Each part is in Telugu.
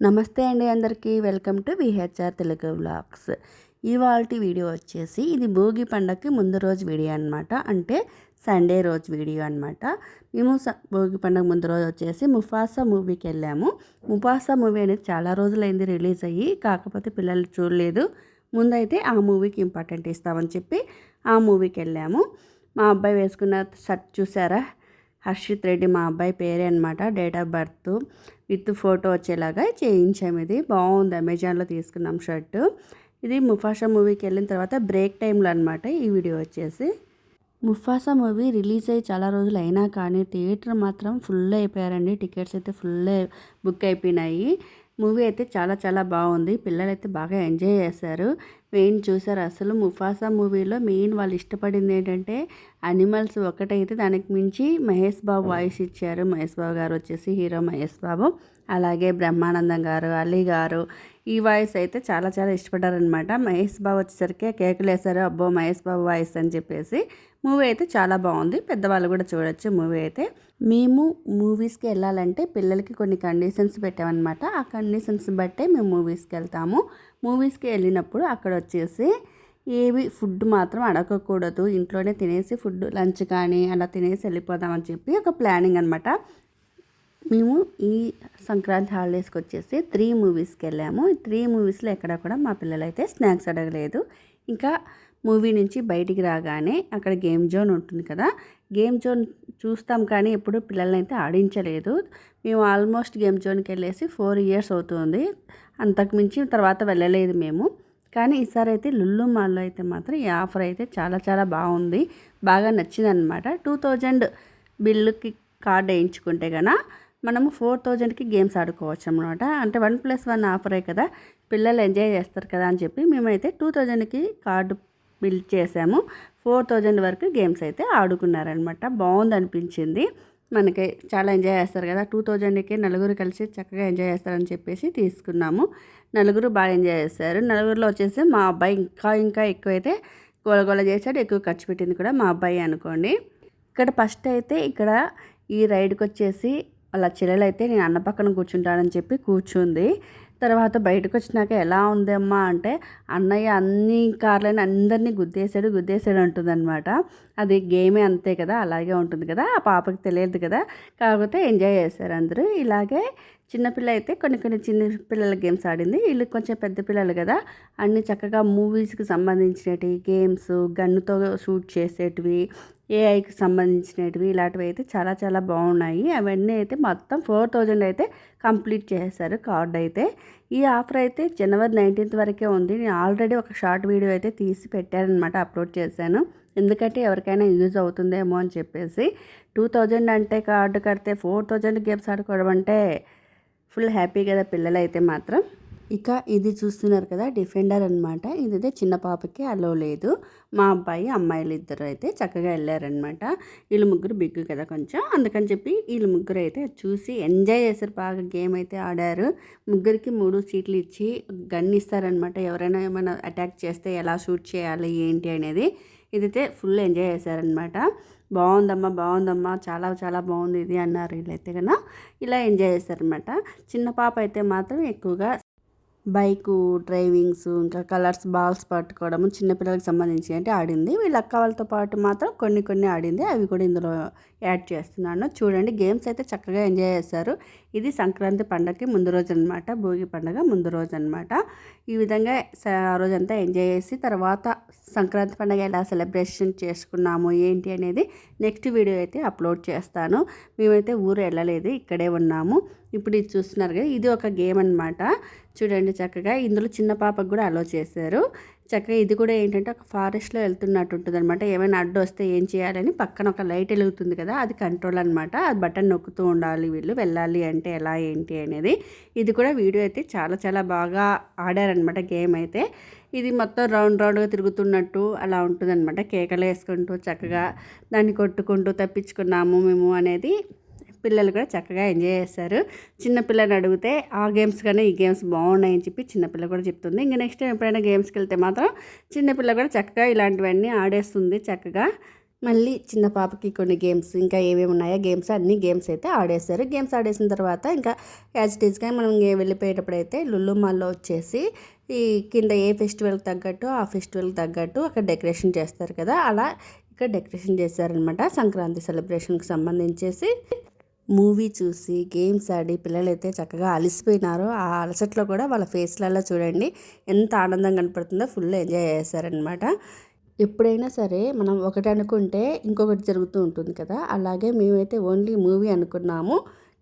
నమస్తే అండి అందరికీ. Welcome to VHR Telugu vlogs. ఇవాళ వీడియో వచ్చేసి ఇది భోగి పండగకి ముందు రోజు వీడియో అనమాట అంటే సండే రోజు వీడియో అనమాట మేము భోగి పండగ ముందు రోజు వచ్చేసి ముఫాసా మూవీకి వెళ్ళాము. ముఫాసా మూవీ అనేది చాలా రోజులైంది రిలీజ్ అయ్యి కాకపోతే పిల్లలు చూడలేదు. ముందైతే ఆ మూవీకి ఇంపార్టెంట్ ఇస్తామని చెప్పి ఆ మూవీకి వెళ్ళాము. మా అబ్బాయి వేసుకున్న షర్ట్ చూసారా? హర్షిత్ రెడ్డి మా అబ్బాయి పేరే అనమాట date of birth with photo వచ్చేలాగా చేయించాము ఇది. బాగుంది. అమెజాన్లో తీసుకున్నాం షర్ట్ ఇది ముఫాషా మూవీకి వెళ్ళిన తర్వాత బ్రేక్ టైంలో అనమాట ఈ వీడియో వచ్చేసి. ముఫాసా మూవీ రిలీజ్ అయ్యి చాలా రోజులు అయినా కానీ థియేటర్ మాత్రం ఫుల్ అయిపోయారండి. టికెట్స్ అయితే ఫుల్ బుక్ అయిపోయినాయి. మూవీ అయితే చాలా చాలా బాగుంది. పిల్లలు అయితే బాగా ఎంజాయ్ చేశారు. మెయిన్ చూసారు అసలు ముఫాసా మూవీలో మెయిన్ వాళ్ళు ఇష్టపడింది ఏంటంటే అనిమల్స్ ఒకటైతే దానికి మించి మహేష్ బాబు వాయిస్ ఇచ్చారు. మహేష్ బాబు గారు వచ్చేసి హీరో మహేష్ బాబు అలాగే బ్రహ్మానందం గారు అలీ గారు. ఈ వాయిస్ అయితే చాలా చాలా ఇష్టపడ్డారనమాట మహేష్ బాబు వచ్చేసరికి కేకులు వేశారు అబ్బో మహేష్ బాబు వాయిస్ అని చెప్పేసి మూవీ అయితే చాలా బాగుంది. పెద్దవాళ్ళు కూడా చూడొచ్చు మూవీ అయితే. మేము మూవీస్కి వెళ్ళాలంటే పిల్లలకి కొన్ని కండిషన్స్ పెట్టామన్నమాట. ఆ కండిషన్స్ బట్టే మేము మూవీస్కి వెళ్తాము. మూవీస్కి వెళ్ళినప్పుడు అక్కడ వచ్చేసి ఏవి ఫుడ్ మాత్రం అడగకూడదు. ఇంట్లోనే తినేసి ఫుడ్ లంచ్ కానీ అలా తినేసి వెళ్ళిపోదామని చెప్పి ఒక ప్లానింగ్ అనమాట మేము ఈ సంక్రాంతి హాలిడేస్కి వచ్చేసి త్రీ మూవీస్కి వెళ్ళాము. త్రీ మూవీస్లో ఎక్కడ కూడా మా పిల్లలైతే స్నాక్స్ అడగలేదు. ఇంకా మూవీ నుంచి బయటికి రాగానే అక్కడ గేమ్ జోన్ ఉంటుంది కదా. గేమ్ జోన్ చూస్తాం కానీ ఎప్పుడు పిల్లల్ని అయితే ఆడించలేదు. మేము ఆల్మోస్ట్ గేమ్ జోన్కి వెళ్ళేసి ఫోర్ ఇయర్స్ అవుతుంది. అంతకుమించి తర్వాత వెళ్ళలేదు మేము. కానీ ఈసారి అయితే లుల్లు మాల్లో అయితే మాత్రం ఈ ఆఫర్ అయితే చాలా చాలా బాగుంది. బాగా నచ్చింది అనమాట టూ థౌజండ్ బిల్లుకి కార్డ్ వేయించుకుంటే కనుక మనము ఫోర్ థౌజండ్కి గేమ్స్ ఆడుకోవచ్చు అనమాట అంటే వన్ ప్లస్ వన్ ఆఫరే కదా. పిల్లలు ఎంజాయ్ చేస్తారు కదా అని చెప్పి మేమైతే టూ థౌజండ్కి కార్డు బిల్డ్ చేసాము ఫోర్ థౌజండ్ వరకు గేమ్స్ అయితే ఆడుకున్నారనమాట. బాగుంది అనిపించింది మనకి చాలా ఎంజాయ్ చేస్తారు కదా. టూ థౌజండ్కి నలుగురు కలిసి చక్కగా ఎంజాయ్ చేస్తారని చెప్పేసి తీసుకున్నాము. నలుగురు బాగా ఎంజాయ్ చేస్తారు నలుగురిలో వచ్చేసి మా అబ్బాయి ఇంకా ఇంకా ఎక్కువైతే గోలగోల చేశాడు. ఎక్కువ ఖర్చు పెట్టింది కూడా మా అబ్బాయి అనుకోండి. ఇక్కడ ఫస్ట్ అయితే ఇక్కడ ఈ రైడ్కి వచ్చేసి వాళ్ళ చెల్లెలు అయితే నేను అన్న పక్కన కూర్చుంటానని చెప్పి కూర్చుంది. తర్వాత బయటకు వచ్చినాక ఎలా ఉందమ్మా అంటే అన్నయ్య అన్ని కార్లని అందరినీ గుద్దేశాడు గుద్దేశాడు అంటుందన్నమాట. అది గేమే అంతే కదా అలాగే ఉంటుంది కదా ఆ పాపకి తెలియదు కదా. కాకపోతే ఎంజాయ్ చేశారు అందరూ. ఇలాగే చిన్నపిల్ల అయితే కొన్ని కొన్ని చిన్న పిల్లల గేమ్స్ ఆడింది. వీళ్ళు కొంచెం పెద్ద పిల్లలు కదా. అన్ని చక్కగా మూవీస్కి సంబంధించినవి గేమ్స్ గన్నుతో షూట్ చేసేటివి ఏఐకి సంబంధించినవి ఇలాంటివి అయితే చాలా చాలా బాగున్నాయి. అవన్నీ అయితే మొత్తం ఫోర్ థౌజండ్ అయితే కంప్లీట్ చేశారు కార్డ్ అయితే. ఈ ఆఫర్ అయితే జనవరి నైన్టీన్త్ వరకే ఉంది. నేను ఆల్రెడీ ఒక షార్ట్ వీడియో అయితే తీసి పెట్టారనమాట అప్లోడ్ చేశాను. ఎందుకంటే ఎవరికైనా యూజ్ అవుతుందేమో అని చెప్పేసి. టూ థౌజండ్ అంటే కార్డు కడితే ఫోర్ థౌజండ్ గేమ్స్ ఆడుకోవడం అంటే ఫుల్ హ్యాపీ కదా పిల్లలు అయితే మాత్రం. ఇక ఇది చూస్తున్నారు కదా డిఫెండర్ అనమాట ఇదైతే చిన్న పాపకి అలో లేదు. మా అబ్బాయి అమ్మాయిలు ఇద్దరు అయితే చక్కగా వెళ్ళారనమాట వీళ్ళు ముగ్గురు బిగ్గు కదా కొంచెం. అందుకని చెప్పి వీళ్ళు ముగ్గురు అయితే చూసి ఎంజాయ్ చేశారు. బాగా గేమ్ అయితే ఆడారు. ముగ్గురికి మూడు సీట్లు ఇచ్చి గన్ ఇస్తారనమాట ఎవరైనా ఏమైనా అటాక్ చేస్తే ఎలా షూట్ చేయాలి ఏంటి అనేది ఇదైతే ఫుల్ ఎంజాయ్ చేశారనమాట బాగుందమ్మా బాగుందమ్మా చాలా చాలా బాగుంది ఇది అన్నారు వీళ్ళైతే కన్నా ఇలా ఎంజాయ్ చేస్తారనమాట చిన్న పాప అయితే మాత్రం ఎక్కువగా బైకు డ్రైవింగ్స్ ఇంకా కలర్స్ బాల్స్ పట్టుకోవడము చిన్నపిల్లలకి సంబంధించి అంటే ఆడింది. వీళ్ళ అక్క వాళ్ళతో పాటు మాత్రం కొన్ని కొన్ని ఆడింది. అవి కూడా ఇందులో యాడ్ చేస్తున్నాను. చూడండి గేమ్స్ అయితే చక్కగా ఎంజాయ్ చేశారు. ఇది సంక్రాంతి పండగకి ముందు రోజు అనమాట భోగి పండగ ముందు రోజు అనమాట ఈ విధంగా ఆ రోజంతా ఎంజాయ్ చేసి తర్వాత సంక్రాంతి పండగ ఎలా సెలబ్రేషన్ చేసుకున్నాము ఏంటి అనేది నెక్స్ట్ వీడియో అయితే అప్లోడ్ చేస్తాను. మేమైతే ఊరు వెళ్ళలేదు ఇక్కడే ఉన్నాము. ఇప్పుడు ఇది చూస్తున్నారు కదా ఇది ఒక గేమ్ అనమాట చూడండి చక్కగా. ఇందులో చిన్న పాపకు కూడా అలో చేశారు. చక్కగా ఇది కూడా ఏంటంటే ఒక ఫారెస్ట్లో వెళ్తున్నట్టు ఉంటుంది అనమాట ఏమైనా అడ్డు వస్తే ఏం చేయాలని పక్కన ఒక లైట్ వెలుగుతుంది కదా అది కంట్రోల్ అనమాట అది బటన్ నొక్కుతూ ఉండాలి వీళ్ళు. వెళ్ళాలి అంటే ఎలా ఏంటి అనేది. ఇది కూడా వీడియో అయితే చాలా చాలా బాగా ఆడారనమాట గేమ్ అయితే. ఇది మొత్తం రౌండ్ రౌండ్గా తిరుగుతున్నట్టు అలా ఉంటుందన్నమాట. కేకలు వేసుకుంటూ చక్కగా దాన్ని కొట్టుకుంటూ తప్పించుకున్నాము మేము అనేది. పిల్లలు కూడా చక్కగా ఎంజాయ్ చేస్తారు. చిన్నపిల్లని అడిగితే ఆ గేమ్స్ కానీ ఈ గేమ్స్ బాగున్నాయని చెప్పి చిన్నపిల్ల కూడా చెప్తుంది. ఇంకా నెక్స్ట్ టైం ఎప్పుడైనా గేమ్స్కి వెళ్తే మాత్రం చిన్నపిల్ల కూడా చక్కగా ఇలాంటివన్నీ ఆడేస్తుంది చక్కగా. మళ్ళీ చిన్న పాపకి కొన్ని గేమ్స్ ఇంకా ఏమేమి ఉన్నాయో గేమ్స్ అన్ని గేమ్స్ అయితే ఆడేశారు గేమ్స్ ఆడేసిన తర్వాత ఇంకా యాజ్ ఇట్ ఈస్గా మనం వెళ్ళిపోయేటప్పుడు అయితే లుల్లు మాల్లో వచ్చేసి ఈ కింద ఏ ఫెస్టివల్కి తగ్గట్టు ఆ ఫెస్టివల్కి తగ్గట్టు అక్కడ డెకరేషన్ చేస్తారు కదా. అలా ఇక్కడ డెకరేషన్ చేశారనమాట సంక్రాంతి సెలబ్రేషన్కి సంబంధించేసి. మూవీ చూసి గేమ్స్ ఆడి పిల్లలైతే చక్కగా అలసిపోయినారో ఆ అలసట్లో కూడా వాళ్ళ ఫేస్లలో చూడండి ఎంత ఆనందం కనపడుతుందో ఫుల్ ఎంజాయ్ చేశారనమాట ఎప్పుడైనా సరే మనం ఒకటి అనుకుంటే ఇంకొకటి జరుగుతూ ఉంటుంది కదా అలాగే మేమైతే ఓన్లీ మూవీ అనుకున్నాము.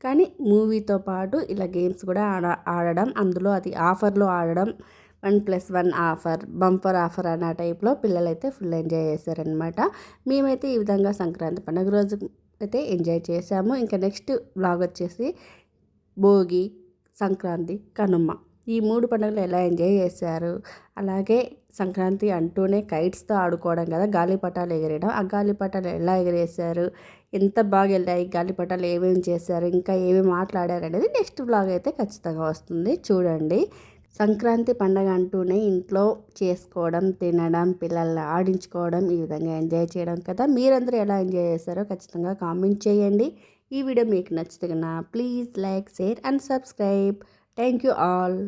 కానీ మూవీతో పాటు ఇలా గేమ్స్ కూడా ఆడ ఆడడం అందులో అది ఆఫర్లో ఆడడం one plus one offer bumper offer అన్న టైప్లో పిల్లలైతే ఫుల్ ఎంజాయ్ చేశారనమాట మేమైతే ఈ విధంగా సంక్రాంతి పండుగ రోజు అయితే ఎంజాయ్ చేసాము ఇంకా నెక్స్ట్ బ్లాగ్ వచ్చేసి భోగి సంక్రాంతి కనుమ. ఈ మూడు పండుగలు ఎలా ఎంజాయ్ చేశారు? అలాగే సంక్రాంతి అంటూనే కైట్స్తో ఆడుకోవడం కదా గాలిపటాలు ఎగిరేయడం. ఆ గాలిపటాలు ఎలా ఎగిరేశారు? ఎంత బాగా వెళ్ళాయి? గాలిపటాలు ఏమేమి చేశారు? ఇంకా ఏమేమి మాట్లాడారు అనేది నెక్స్ట్ బ్లాగ్ అయితే ఖచ్చితంగా వస్తుంది. చూడండి. సంక్రాంతి పండగ అంటూనే ఇంట్లో చేసుకోవడం తినడం పిల్లల్ని ఆడించుకోవడం ఈ విధంగా ఎంజాయ్ చేయడం కదా. మీరందరూ ఎలా ఎంజాయ్ చేస్తారో ఖచ్చితంగా కామెంట్ చేయండి. ఈ వీడియో మీకు నచ్చుతున్నా please like share and subscribe. Thank you all.